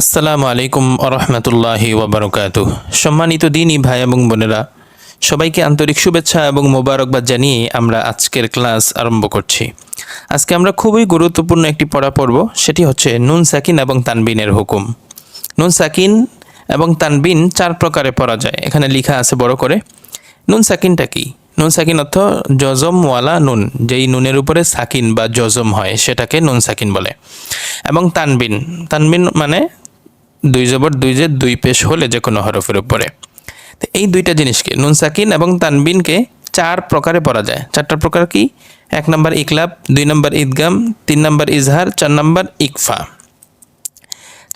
আসসালামু আলাইকুম আরহামতুল্লাহি ওবরকাত সম্মানিত দিনই ভাই এবং বোনেরা, সবাইকে আন্তরিক শুভেচ্ছা এবং মোবারকবাদ জানিয়ে আমরা আজকের ক্লাস আরম্ভ করছি। আজকে আমরা খুবই গুরুত্বপূর্ণ একটি পড়া পড়ব, সেটি হচ্ছে নুন সাকিন এবং তানবিনের হুকুম। নুন সাকিন এবং তানবিন চার প্রকারে পড়া যায়। এখানে লেখা আছে বড় করে, নুন সাকিনটা কি? নুন সাকিন অর্থ জজমওয়ালা নুন, যেই নুনের উপরে সাকিন বা জজম হয়, সেটাকে নুন সাকিন বলে। এবং তানবিন তানবিন মানে দুই জবর, দুই যে দুই পেশ হলে যে কোনো হরফের উপরে। তো এই দুইটা জিনিসকে, নুন সাকিন এবং তানবিনকে চার প্রকারে পড়া যায়। চারটা প্রকার কি? এক নম্বর ইকলাব দুই নম্বর ঈদগাম, তিন নম্বর ইজহার, চার নম্বর ইকফা।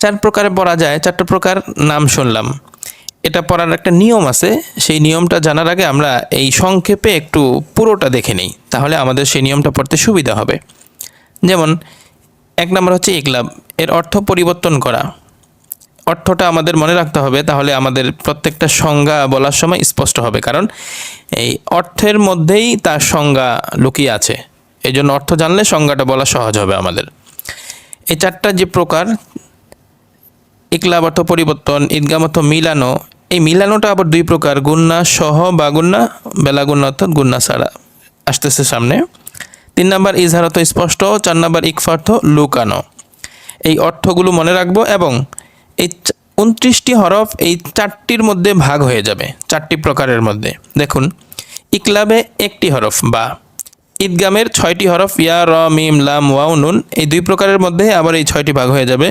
চার প্রকারে পড়া যায়, চারটা প্রকার নাম শুনলাম। এটা পড়ার একটা নিয়ম আছে, সেই নিয়মটা জানার আগে আমরা এই সংক্ষেপে একটু পুরোটা দেখে নিই, তাহলে আমাদের সেই নিয়মটা পড়তে সুবিধা হবে। যেমন, এক নম্বর হচ্ছে ইকলাব এর অর্থ পরিবর্তন করা। অর্থটা আমাদের মনে রাখতে হবে, তাহলে আমাদের প্রত্যেকটা সংজ্ঞা বলার সময় স্পষ্ট হবে। কারণ এই অর্থের মধ্যেই তার সংজ্ঞা লুকিয়ে আছে। এই জন্য অর্থ জানলে সংজ্ঞাটা বলা সহজ হবে আমাদের। এই চারটা যে প্রকার ইকলাব অর্থ পরিবর্তন ঈদগাম অর্থ মিলানো, এই মিলানোটা আবার দুই প্রকার, গুন্না সহ বা গুন্না বেলা গুন্না অর্থাৎ গুন্না ছাড়া আসতেছে সামনে। তিন নাম্বার ইজহার অর্থ স্পষ্ট, চার নাম্বার ইকফা অর্থ লুকানো। এই অর্থগুলো মনে রাখব এবং এই উনত্রিশটি হরফ এই চারটির মধ্যে ভাগ হয়ে যাবে, চারটি প্রকারের মধ্যে। দেখুন, ইকলাবে একটি হরফ বা ঈদগামের ছয়টি হরফ ইয়া, র, মিম, লাম, ওয়াও, নুন, এই দুই প্রকারের মধ্যে আবার এই ছয়টি ভাগ হয়ে যাবে।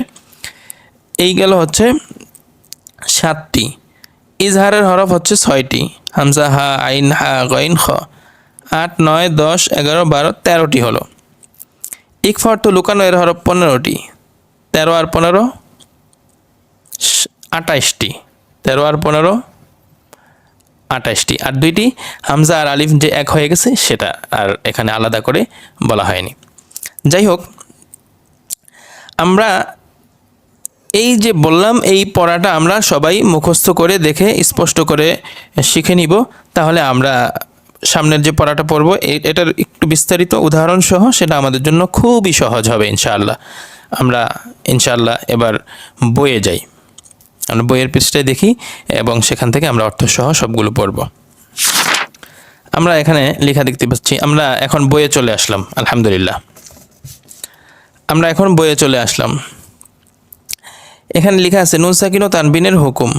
এই গেল হচ্ছে সাতটি। ইজহারের হরফ হচ্ছে ছয়টি। হামজা, হা, আইন, হা, গইন, খ। আট, নয়, দশ, এগারো, বারো, তেরোটি হলো। ইকফা অর্থ লুকানো এর হরফ পনেরোটি। তেরো আর পনেরো আটাইশটি তেরো আর পনেরো আটাইশটি আর দুইটি, হামজা আর আলিফ যে এক হয়ে গেছে, সেটা আর এখানে আলাদা করে বলা হয়নি। যাই হোক, আমরা এই যে বললাম, এই পড়াটা আমরা সবাই মুখস্থ করে দেখে, স্পষ্ট করে শিখে নিব। তাহলে আমরা সামনের যে পড়াটা পড়ব এটার একটু বিস্তারিত উদাহরণ সহ সেটা আমাদের জন্য খুবই সহজ হবে, ইনশাআল্লাহ। আমরা ইনশাআল্লাহ এবার বইয়ে যাই। আমরা বইয়ের পৃষ্ঠায় দেখি এবং সেখান থেকে আমরা অর্থ সহ সবগুলো পড়ব। আমরা এখানে লেখা দেখতে পাচ্ছি, আমরা এখন বইয়ে চলে আসলাম, আলহামদুলিল্লাহ। আমরা এখন বইয়ে চলে আসলাম। এখানে লেখা আছে, নুন সাকিন ও তানবিনের হুকুম।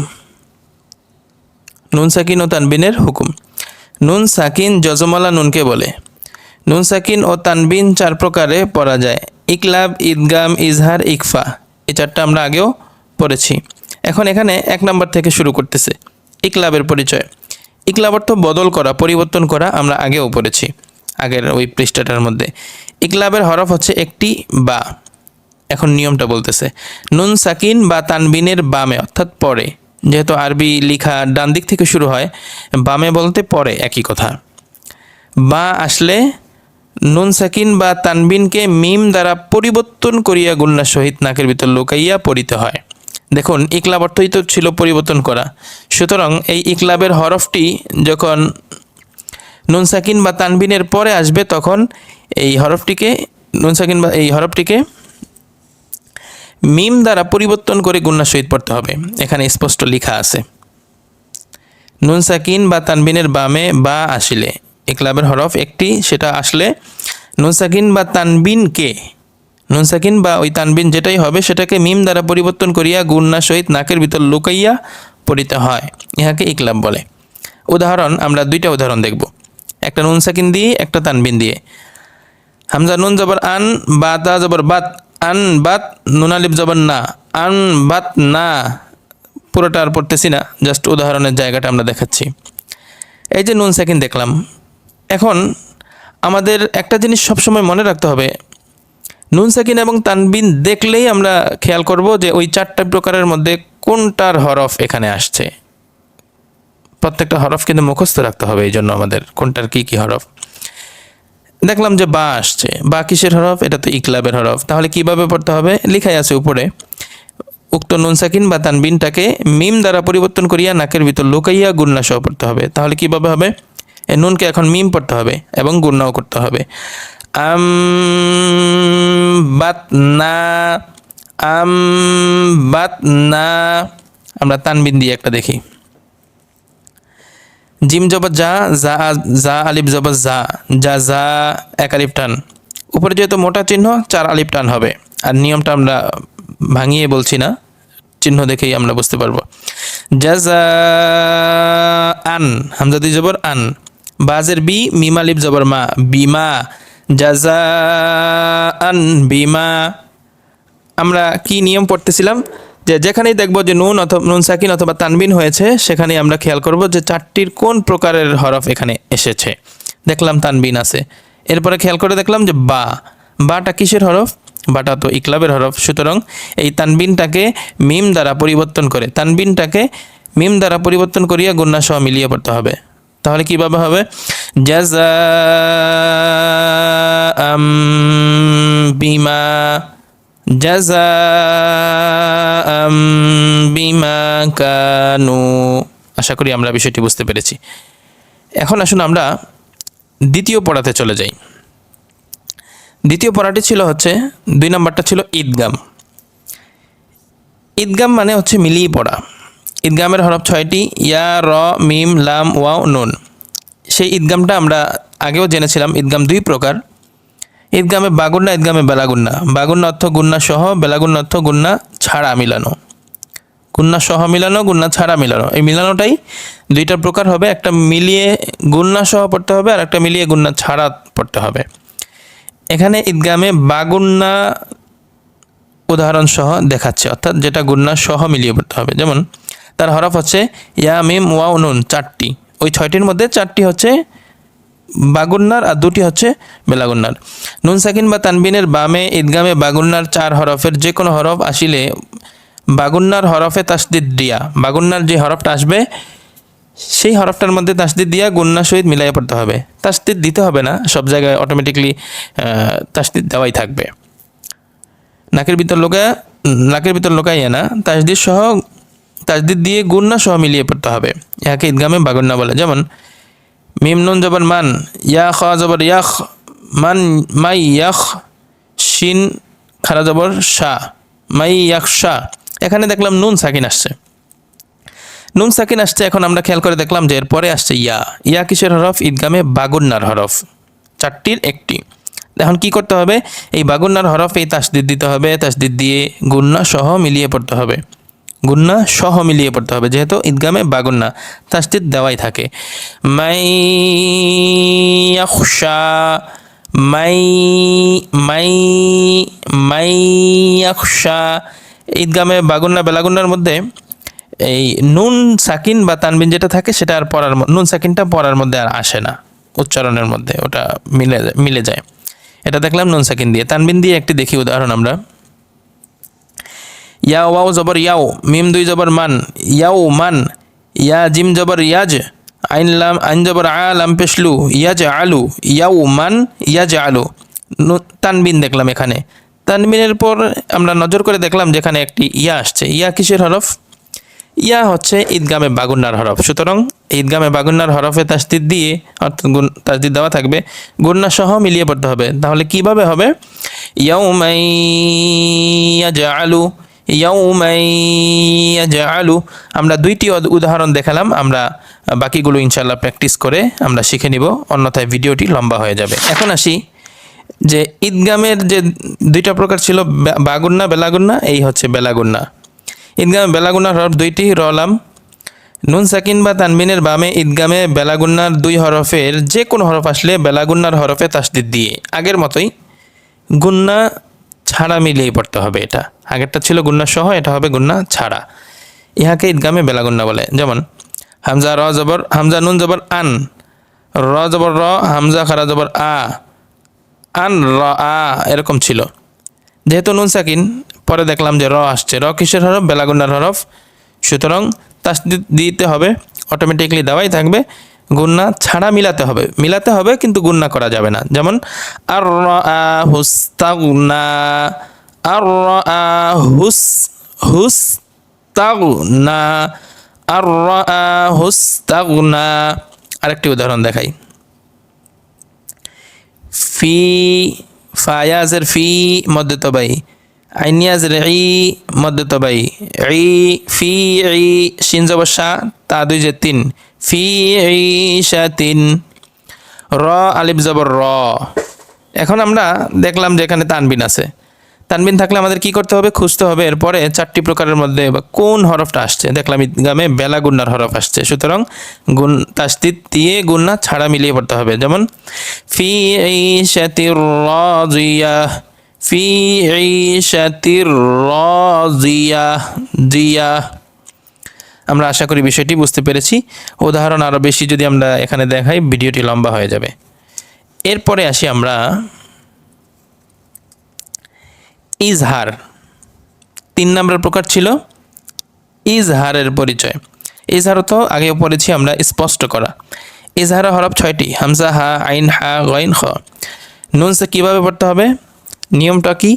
নুন সাকিন ও তানবিনের হুকুম। নুন সাকিন যজমালা নুনকে বলে। নুন সাকিন ও তানবিন চার প্রকারে পড়া যায়। ইকলাব, ঈদগাম, ইজহার, ইকফা। এই চারটা আমরা আগেও পড়েছি। এখন এখানে এক নম্বর থেকে শুরু করতেছে। ইকলাবের পরিচয়। ইকলাব অর্থ বদল করা, পরিবর্তন করা আমরা আগেও পড়েছি, আগের ওই পৃষ্ঠাটার মধ্যে। ইকলাবের হরফ হচ্ছে একটি বা। এখন নিয়মটা বলতেছে, নুন সাকিন বা তানবিনের বামে, অর্থাৎ পরে। যেহেতু আরবি লিখা ডান দিক থেকে শুরু হয়, বামে বলতে পরে, একই কথা। বা আসলে নুন সাকিন বা তানবিনকে মিম দ্বারা পরিবর্তন করিয়া গুন্না সহিত নাকের ভিতর লুকাইয়া পড়িতে হয়। দেখুন, ইকলাব অর্থই তো ছিল পরিবর্তন করা। সুতরাং এই ইকলাবের হরফটি যখন নুন সাকিন বা তানবিনের পরে আসবে, তখন এই হরফটিকে, নুন সাকিন বা এই হরফটিকে মিম দ্বারা পরিবর্তন করে গুন্না সহিত পড়তে হবে। এখানে স্পষ্ট লেখা আছে। নুন সাকিন বা তানবিনের বামে বা আসিলে, ইকলাবের হরফ একটি, সেটা আসলে নুন সাকিন বা তানবিনকে নুন সাকিন বা ওই তানবিন যেটাই হবে, সেটাকে মিম দ্বারা পরিবর্তন করিয়া গুন্না সহিত নাকের ভিতর লুকাইয়া পড়িতে হয়। ইহাকে ইকলাব বলে। উদাহরণ, আমরা দুইটা উদাহরণ দেখব। একটা নুন সাকিন দিয়ে, একটা তানবিন দিয়ে। হামজা নুন জবর আন, বা তা জবর বাত, আন বাত, নুন আলিফ জবর না, আন বাত না। পুরোটা আর পড়তেছি না, জাস্ট উদাহরণের জায়গাটা আমরা দেখাচ্ছি। এই যে নুন সেকেন্ড দেখলাম। এখন আমাদের একটা জিনিস সবসময় মনে রাখতে হবে নুন সাকিন এবং তানবিন দেখলেই আমরা খেয়াল করব যে ওই চারটা প্রকারের মধ্যে কোনটার হরফ এখানে আসছে। প্রত্যেকটা হরফ কিন্তু মুখস্থ রাখতে হবে এই জন্য আমাদের কোনটার কি কি হরফ। দেখলাম যে বা আসছে। বা কিসের হরফ? এটা তো ইকলাবের হরফ। তাহলে কীভাবে পড়তে হবে? লেখাই আছে উপরে। উক্ত নুন সাকিন বা তানবিনটাকে মিম দ্বারা পরিবর্তন করিয়া নাকের ভিতর লুকাইয়া গুন্না সহ পড়তে হবে। তাহলে কীভাবে হবে? নুনকে এখন মিম পড়তে হবে এবং গুন্নাও করতে হবে। আম বাত না আম বাত না আমরা তানবিন দিয়ে একটা দেখি। জিম জবর যা যা যা আলিফ জবর যা যা যা এক আলিফ টান। উপরে যেহেতু মোটা চিহ্ন, চার আলিফ টান হবে। আর নিয়মটা আমরা ভাঙিয়ে বলছি না, চিহ্ন দেখেই আমরা বুঝতে পারব। জাজা আন হামজাদি জবর আন। বাজের বি, মিম আলিফ জবর মা, বিমা। জাজা আন বিমা। আমরা কি নিয়ম পড়তেছিলাম? যে যেখানেই দেখব যে নুন অথবা নুন সাকিন অথবা তানবিন হয়েছে, সেখানেই আমরা খেয়াল করব যে চারটির কোন প্রকারের হরফ এখানে এসেছে। দেখলাম তানবিন আছে। এরপরে খেয়াল করে দেখলাম যে বা। বাটা কিসের হরফ? বাটা তো ইকলাবের হরফ। সুতরাং এই তানবিনটাকে মিম দ্বারা পরিবর্তন করে, তানবিনটাকে মিম দ্বারা পরিবর্তন করিয়া গুন্না সহ মিলিয়ে পড়তে হবে। তাহলে কীভাবে হবে? বিমা বিমা কানু। আশা করি আমরা বিষয়টি বুঝতে পেরেছি। এখন আসুন আমরা দ্বিতীয় পড়াতে চলে যাই। দ্বিতীয় পড়াটি ছিল হচ্ছে, দুই নম্বরটা ছিল ঈদগাম। ঈদগাম মানে হচ্ছে মিলিয়ে পড়া। ঈদগামের হরফ ছয়টি, ইয়া, র, মিম, লাম, ওয়াও, নুন। সেই ঈদগামটা আমরা আগেও জেনেছিলাম, ঈদগাম দুই প্রকার। ঈদগামে বাগুন্না, ঈদগামে বেলাগুন্না। বাগুন্না অর্থ গুন্না সহ, বেলাগুন্না অর্থ গুন্না ছাড়া মিলানো। গুন্না সহ মিলানো, গুন্না ছাড়া মিলানো। এই মিলানোটাই দুইটা প্রকার হবে, একটা মিলিয়ে গুন্না সহ পড়তে হবে, আর একটা মিলিয়ে গুন্না ছাড়া পড়তে হবে। এখানে ঈদগামে বাগুন্না উদাহরণ সহ দেখাচ্ছে, অর্থাৎ যেটা গুন্না সহ মিলিয়ে পড়তে হবে। যেমন তার হরফ হচ্ছে ইয়া, মিম, ওয়াও, নুন চারটি। ওই ছয়টির মধ্যে চারটি হচ্ছে বাগুন্নার আর দুটি হচ্ছে বেলাগুন্নার। নুন সাকিন বা তানবিনের বামে, ঈদগামে বাগুন্নার চার হরফের যে কোনো হরফ আসিলে বাগুন্নার হরফে তাসদিদ দিয়া, বাগুন্নার যে হরফটা আসবে, সেই হরফটার মধ্যে তাসদিদ দিয়া গুন্নার সহিত মিলাইয়া পড়তে হবে। তাসদিদ দিতে হবে না, সব জায়গায় অটোমেটিকলি তাসদিদ দেওয়াই থাকবে। নাকের ভিতর লোকা নাকের ভিতর লোকাইয়া না, তাসদিদ সহ তাসদিদ দিয়ে গুন্না সহ মিলিয়ে পড়তে হবে। ইহাকে ঈদগামে বাগুন্না বলে। যেমন, মিম নুন জবর মান ইয়া খ জবর ইয়াখ, মান মাই ইয়াখ, শিন খারা জবর শাহ মাই ইয়াক শাহ এখানে দেখলাম নুন সাকিন আসছে। নুন সাকিন আসছে, এখন আমরা খেয়াল করে দেখলাম যে এরপরে আসছে ইয়া। ইয়া কিসের হরফ? ঈদগামে বাগুন্নার হরফ। চারটির একটি। এখন কি করতে হবে? এই বাগুন্নার হরফ এই তাসদিদ দিতে হবে। তাসদিদ দিয়ে গুন্না সহ মিলিয়ে পড়তে হবে। গুন্না সহ মিলিয়ে পড়তে হবে, যেহেতু ঈদগামে বাগুন্না তাসদিদ দেওয়াই থাকে। মাই মাই মাই মাই ঈদগামে বাগুন্না বেলাগুন্নার মধ্যে এই নুন সাকিন বা তানবিন যেটা থাকে, সেটা আর পড়ার নুন সাকিনটা পড়ার মধ্যে আর আসে না। উচ্চারণের মধ্যে ওটা মিলে মিলে যায়। এটা দেখলাম নুন সাকিন দিয়ে। তানবিন দিয়ে একটি দেখি উদাহরণ আমরা। ইয়া ওয়াও জবর ইয়াও, মিম দুই জবর মান, ইয়াও মান, ইয়া জিম জবর ইয়াজ, আইন লাম, আইন জবর আ লাম পেশলু, ইয়াজ আলু, ইয়াও মান, ইয়াজ আলু। তানবিন দেখলাম এখানে। তানবিনের পর আমরা নজর করে দেখলাম যেখানে একটি ইয়া আসছে। ইয়া কিসের হরফ? ইয়া হচ্ছে ঈদগামে বাগুন্নার হরফ। সুতরাং ঈদগামে বাগুন্নার হরফে তাসদিদ দিয়ে, অর্থাৎ গুণ তাসদিদ দেওয়া থাকবে গুন্না সহ মিলিয়ে পড়তে হবে। তাহলে কীভাবে হবে? ইয়াও মাই ইয়াউমাই ইয়াজআলু ইয়াজআলু। আমরা দুইটি উদাহরণ দেখালাম, আমরা বাকিগুলো ইনশাল্লাহ প্র্যাকটিস করে আমরা শিখে নিব, অন্যথায় ভিডিওটি লম্বা হয়ে যাবে। এখন আসি যে ঈদগামের যে দুইটা প্রকার ছিল বাগুন্না, বেলাগুন্না, এই হচ্ছে বেলাগুন্না। ঈদগামে বেলাগুন্নার হরফ দুইটি রলাম নুন, সাকিন বা তানবিনের বামে ঈদগামে বেলাগুন্নার দুই হরফের যে কোনো হরফ আসলে বেলাগুন্নার হরফে তাসদিদ দিয়ে। আগের মতোই গুন্না ছাড়া মিলিয়েই পড়তে হবে এটা। আগেরটা ছিল গুন্না সহ, এটা হবে গুন্না ছাড়া। ইহাকে ঈদগামে বেলাগুন্না বলে। যেমন, হামজা র জবর, হামজা নুন জবর আন। র জবর র, হামজা খারা জবর আ। আন, র, আ, এরকম ছিল। যেহেতু নুন সাকিন, পরে দেখলাম যে র আসছে। র কিসের হরফ? বেলাগুন্নার হরফ। সুতরাং তাসদিদ দিতে হবে অটোমেটিকলি দেওয়াই থাকবে। গুন্না ছাড়া মিলাতে হবে। মিলাতে হবে কিন্তু গুন্না করা যাবে না। যেমন আর আর হুস আর আরেকটি উদাহরণ দেখাই। ফি ফায়াজের ফি মধ্যে তবাই আইনিয়াজ রে ই মধ্যে তবাই ই, ফি, ই শিন জবর তা দুই যে তিন। ফি ই শা তিন র, আলিফ জবর র। এখন আমরা দেখলাম যে এখানে তানবিন আছে। তানবিন থাকলে আমাদের কি করতে হবে? খুঁজতে হবে। এরপরে চারটি প্রকারের মধ্যে বা কোন হরফটা আসছে? দেখলাম ঈদগামে বেলা গুন্নার হরফ আসছে। সুতরাং গুণ তাস্তিদ দিয়ে গুন্না ছাড়া মিলিয়ে পড়তে হবে। যেমন, ফি ঈশাতির রাজিয়া, ফি ঈশাতির রাজিয়া, জিয়া। আমরা আশা করি বিষয়টি বুঝতে পেরেছি। উদাহরণ আরও বেশি যদি আমরা এখানে দেখাই, ভিডিওটি লম্বা হয়ে যাবে। এরপরে আসি আমরা ইজহার। তিন নম্বর প্রকার ছিল ইজহারের পরিচয়। ইজহার তো আগেও পড়েছি আমরা, স্পষ্ট করা। ইজহার হরফ ছয়টি, হামজা, হা, আইন, হা গইন খ। নুন সে কীভাবে পড়তে হবে? নিয়মটা কি?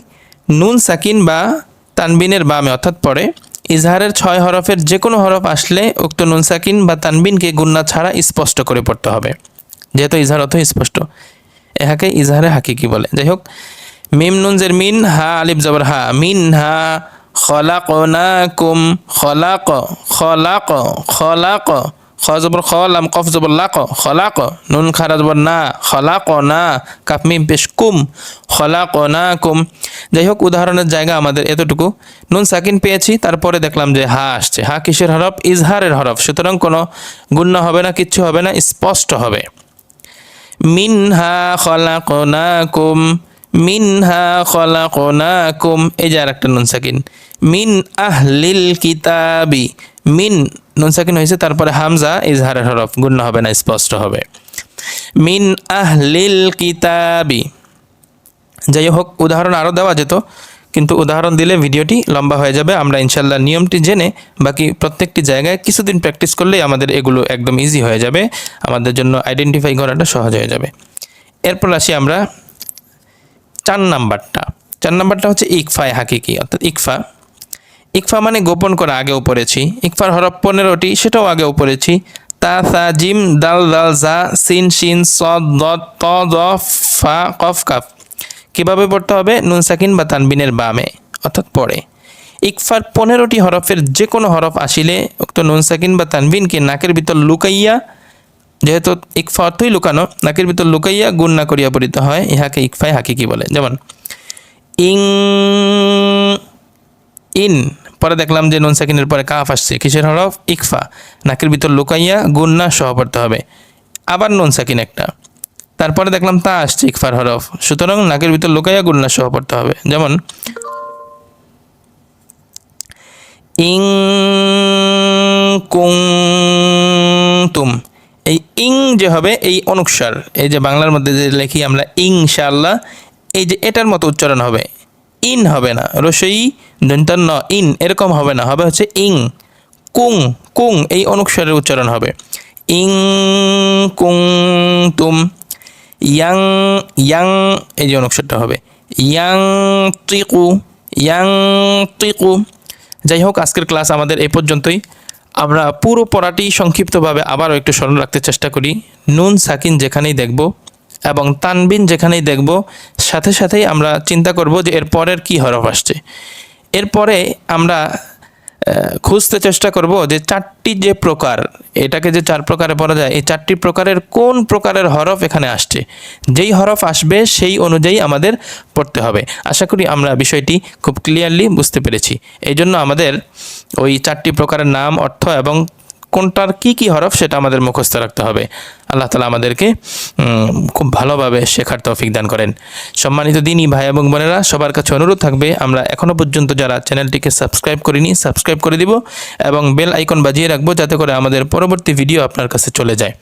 নুন সাকিন বা তানবিনের বামে অর্থাৎ পরে ইজহারের ছয় হরফের যে কোনো হরফ আসলে উক্ত নুনসাকিন বা তানবিনকে গুন্না ছাড়া স্পষ্ট করে পড়তে হবে। যেহেতু ইজহার অর্থ স্পষ্ট। এহাকে ইজহারে হাকিকি বলে। যাই হোক মিম নুনজের মিন, হা, আলিফ জবর হা। মিন, হা খলাক না কুম খলাক খলাক খলাক খ জবর খ লাম কফ জবর লাক খলাক নুন খারা জবর না খলাক না কাপ মিম পেশ কুম খলাক না কুম যাই হোক উদাহরণের জায়গা আমাদের এতটুকু নুন সাকিন পেয়েছি তারপরে দেখলাম যে হা আসছে হা কিসের হরফ ইজহারের হরফ সুতরাং কোনো গুণ্য হবে না কিচ্ছু হবে না স্পষ্ট হবে মিনহা খলাকনাকুম মিনহা খলাকনাকুম এই যে আরেকটা নুন সাকিন মিন আহলিল কিতাবি মিন নুন সাকিন হয়েছে, তারপরে হামজা, ইজহারের হরফ। গুণ হবে না, স্পষ্ট হবে। মিন আহলিল কিতাবি। যাই হোক, উদাহরণ আরও দেওয়া যেত, কিন্তু উদাহরণ দিলে ভিডিওটি লম্বা হয়ে যাবে। আমরা ইনশাল্লাহ নিয়মটি জেনে বাকি প্রত্যেকটি জায়গায় কিছুদিন প্র্যাকটিস করলেই আমাদের এগুলো একদম ইজি হয়ে যাবে। আমাদের জন্য আইডেন্টিফাই করাটা সহজ হয়ে যাবে। এরপর আসি আমরা চার নাম্বারটা। চার নাম্বারটা হচ্ছে ইকফায় হাকিকি, অর্থাৎ ইকফা ইকফা মানে গোপন করা আগেও পড়েছি ইকফার হরফ পনেরোটি, সেটাও আগেও পড়েছি তা, সা, জিম, দাল দাল, জা, সিন, শিন স দ ত দ ফা, কফ, কাফ। কীভাবে পড়তে হবে? নুন, সাকিন বা তানবিনের বামে, অর্থাৎ পড়ে ইকফার পনেরোটি হরফের যে কোনো হরফ আসিলে, উক্ত নুন, সাকিন বা তানবিনকে নাকের ভিতর লুকাইয়া, যেহেতু ইকফা অর্থই লুকানো, নাকের ভিতর লুকাইয়া গুণ না করিয়া পড়িতে হয়, ইহাকে ইকফায় হাকিকি বলে। যেমন, ইং ইন, পরে দেখলাম যে নুন সাকিনের পরে কাফ আসছে। কিসের হরফ? ইকফা। নাকের ভিতর লুকাইয়া গুন্না সহ পড়তে হবে। আবার নুন সাকিন একটা। তারপরে দেখলাম তা আসছে, ইকফার হরফ। সুতরাং নাকের ভিতর লুকাইয়া গুন্না সহ পড়তে হবে। যেমন, ইং কুং তুম। এই ইং যে হবে, এই অনুসার এই যে বাংলার মধ্যে যে লেখি আমরা, ইনশাআল্লাহ, এই যে এটার মতো উচ্চারণ হবে। ইন হবে না। রসই দন্তন ন ইন এরকম হবে না। হবে হচ্ছে ইং। কুং কুং, এই অনুস্বরের উচ্চারণ হবে। ইং, কুং, তুম। ইয়াং ইয়াং, এই যে অনুস্বরটা হবে। ইয়াং ত্রিকু ইয়াং ত্রিকু। যাই হোক, আজকের ক্লাস আমাদের এই পর্যন্তই। আমরা পুরো পড়াটি সংক্ষিপ্তভাবে আবারও একটু স্মরণ রাখতে চেষ্টা করি। নুন সাকিন যেখানেই দেখব। এবং তানবিন যেখানেই দেখব, সাথে সাথেই আমরা চিন্তা করব যে এর পরের কী হরফ আসছে। এরপরে আমরা খুঁজতে চেষ্টা করব যে চারটি যে প্রকার, এটাকে যে চার প্রকারে পড়া যায়, এই চারটি প্রকারের কোন প্রকারের হরফ এখানে আসছে? যেই হরফ আসবে সেই অনুযায়ী আমাদের পড়তে হবে। আশা করি আমরা বিষয়টি খুব ক্লিয়ারলি বুঝতে পেরেছি। এই জন্য আমাদের ওই চারটি প্রকারের নাম, অর্থ এবং কোনটার কি কি হরফ সেটা আমাদের মুখস্থ রাখতে হবে। আল্লাহ তালা আমাদেরকে খুব ভালোভাবে শেখার তৌফিক দান করেন। সম্মানিত দিনই ভাই এবং বোনেরা, সবার কাছে অনুরোধ থাকবে, আমরা এখনও পর্যন্ত যারা চ্যানেলটিকে সাবস্ক্রাইব করিনি, সাবস্ক্রাইব করে দিব এবং বেল আইকন বাজিয়ে রাখব, যাতে করে আমাদের পরবর্তী ভিডিও আপনার কাছে চলে যায়।